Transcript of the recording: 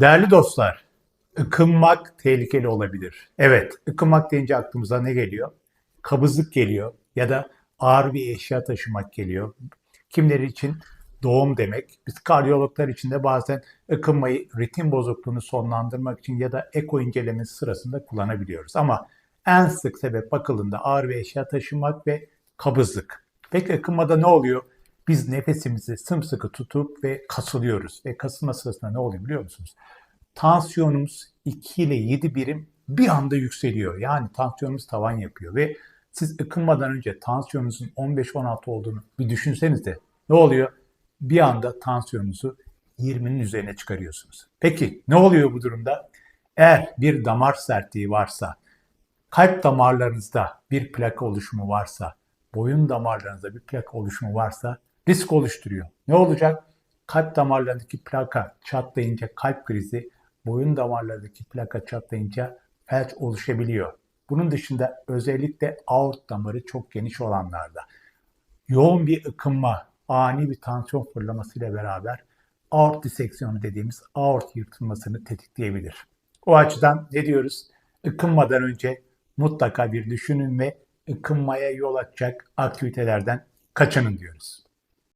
Değerli dostlar, ıkınmak tehlikeli olabilir. Evet, ıkınmak deyince aklımıza ne geliyor? Kabızlık geliyor ya da ağır bir eşya taşımak geliyor. Kimleri için doğum demek. Biz kardiyologlar için de bazen ıkınmayı ritim bozukluğunu sonlandırmak için ya da eko incelemesi sırasında kullanabiliyoruz. Ama en sık sebep bakıldığında ağır bir eşya taşımak ve kabızlık. Peki ıkınmada ne oluyor? Biz nefesimizi sımsıkı tutup ve kasılıyoruz. Ve kasılma sırasında ne oluyor biliyor musunuz? Tansiyonumuz 2 ile 7 birim bir anda yükseliyor. Yani tansiyonumuz tavan yapıyor ve siz ıkınmadan önce tansiyonunuzun 15-16 olduğunu bir düşünseniz de ne oluyor? Bir anda tansiyonunuzu 20'nin üzerine çıkarıyorsunuz. Peki ne oluyor bu durumda? Eğer bir damar sertliği varsa, kalp damarlarınızda bir plaka oluşumu varsa, boyun damarlarınızda bir plaka oluşumu varsa risk oluşturuyor. Ne olacak? Kalp damarlarındaki plaka çatlayınca kalp krizi, boyun damarlarındaki plaka çatlayınca felç oluşabiliyor. Bunun dışında özellikle aort damarı çok geniş olanlarda yoğun bir ıkınma, ani bir tansiyon fırlamasıyla beraber aort diseksiyonu dediğimiz aort yırtılmasını tetikleyebilir. O açıdan ne diyoruz? Ikınmadan önce mutlaka bir düşünün ve ıkınmaya yol açacak aktivitelerden kaçının diyoruz.